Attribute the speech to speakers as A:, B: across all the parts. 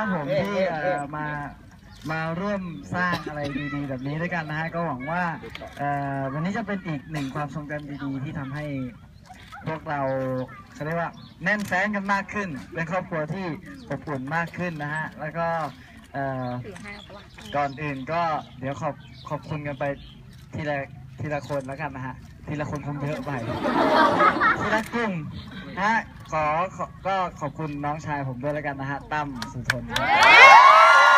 A: ครับผมที่เอ่อมามาร่วมสร้างอะไรดีๆ แบบนี้ด้วยกันนะฮะก็หวังว่าเอ่อวันนี้จะเป็นอีกหนึ่งความทรงจำดีๆ ที่ทำให้พวกเราเขาเรียกว่าแน่นแฟ้นกันมากขึ้น เป็นครอบครัวที่อบอุ่นมากขึ้นนะฮะแล้วก็เอ่อ ก่อนอื่นก็เดี๋ยวขอบขอบคุณกันไปทีละทีละคนแล้วกันนะฮะ ทีละคนคงเยอะไปทีละกลุ่มนะ ฮะขอขอก็ขอบคุณน้องชายผมด้วยแล้วกันนะฮะตั้มสุทนครับ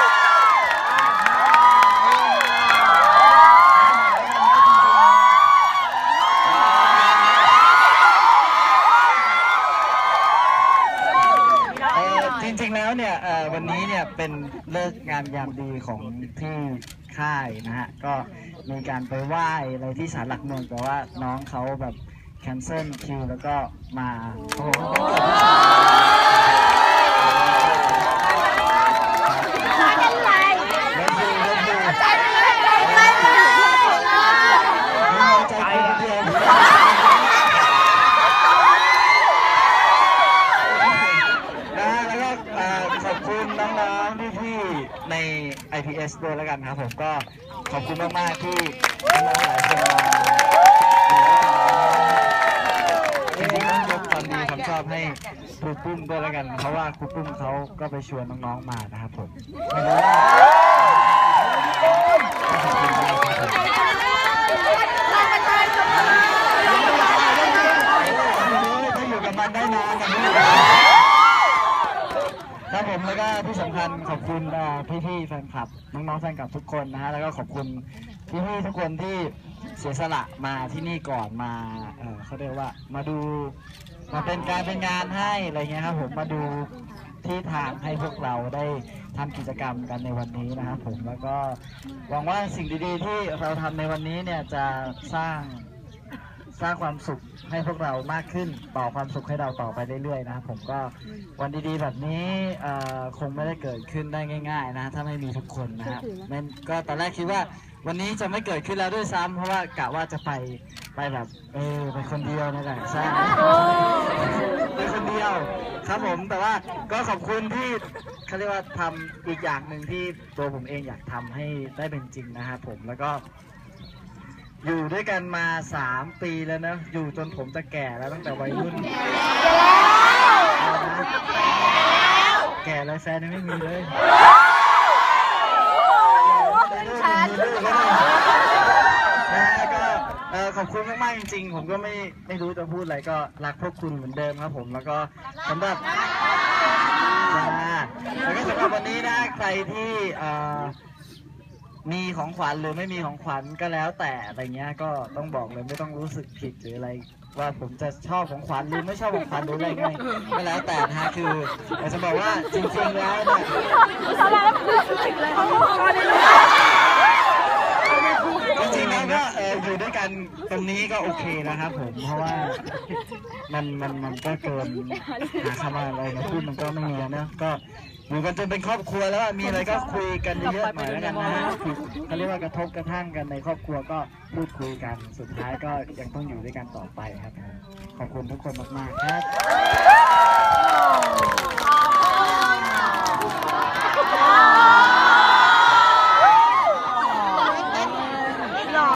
A: เอ่อจริงๆแล้วเนี่ยเอ่อวันนี้เนี่ยเป็นเลิกงามยามดีของที่ค่ายนะฮะก็มีการไปไหว้อะไรที่ศาลหลักเมืองแต่ว่าน้องเขาแบบ แคนเซิลคิวแล้วก็มาโอ้โหเขาเกิดที่ศาลเล่นดูเล่นดูใจคนเดียวนะฮะแล้วก็เอ่อขอบคุณน้องๆพี่ๆใน IPS ด้วยแล้วกันครับผมก็ขอบคุณมาก ๆ ที่น้องหลายคนมาจริงๆต้องยกความดีความช อบให้ครูปุ้มด้วยแล้วกัน เพราะว่าครูปุ้มเขาก็ไปชวนน้องๆมานะครับผมไม่รู้ว่าครับผมถ้าอยู่กับมันได้นานนะครับผมแล้วก็ที่สำคัญขอบคุณเอ่พี่ๆแฟนคลับน้องๆแฟนคลับทุกคนนะฮะแล้วก็ขอบคุณพี่ๆทุกคนที่เสียสละมาที่นี่ก่อนมาเเขาเรียกว่ามาดู มาเป็นการเป็นงานให้อะไรเงี้ยครับผมมาดูที่ทางให้พวกเราได้ทำกิจกรรมกันในวันนี้นะครับผมแล้วก็หวังว่าสิ่งดีๆ ที่เราทำในวันนี้เนี่ยจะสร้างสร้างความสุขให้พวกเรามากขึ้นต่อความสุขให้เราต่อไปเรื่อยๆนะครับผมก็วันดีๆแบบนี้เอ่อคงไม่ได้เกิดขึ้นได้ง่าย ๆ นะถ้าไม่มีทุกคนนะฮะมันก็ตอนแรกคิดว่าวันนี้จะไม่เกิดขึ้นแล้วด้วยซ้ำเพราะว่ากะว่าจะไปไปแบบเออไปคนเดียวนี่แหละใช่ ไปคนเดียวครับผมแต่ว่าก็ขอบคุณที่เขาเรียกว่าทำอีกอย่างหนึ่งที่ตัวผมเองอยากทำให้ได้เป็นจริงนะครับผมแล้วก็ อยู่ด้วยกันมาสามปีแล้วนะ อยู่จนผมจะแก่แล้วตั้งแต่วัยรุ่น แก่แล้วแฟนยังไม่มีเลยนะฮะก็เอ่อขอบคุณมากๆจริงๆ ผมก็ไม่ไม่รู้จะพูดอะไรก็รักพวกคุณเหมือนเดิมครับผมแล้วก็สำหรับจ้าแล้วก็สำหรับวันนี้นะใครที่อ่อมีของขวัญหรือไม่มีของขวัญก็แล้วแต่อะไรเงี้ยก็ต้องบอกเลยไม่ต้องรู้สึกผิดหรืออะไร ว่าผมจะชอบของขวัญหรือไม่ชอบของขวัญหรืออะไรไงก็แล้วแต่นะฮะคืออยากจะบอกว่าจริงๆแล้วเนี่ยจริงๆแล้วก็เอออยู่ด้วยกัน ตรงนี้ก็โอเคนะครับผม เพราะว่ามันมันมันก็เกินหาคำว่าอะไรมาพูดมันก็ไม่มีนะก็อยู่กันจนเป็นครอบครัวแล้วอะมีอะไรก็คุยกันเยอะๆหน่อยแล้วกันนะฮะคือเขาเรียกว่ากระทบกระทั่งกันในครอบครัวก็พูดคุยกันสุดท้ายก็ยังต้องอยู่ด้วยกันต่อไปครับ ขอบคุณทุกคนมากๆครับ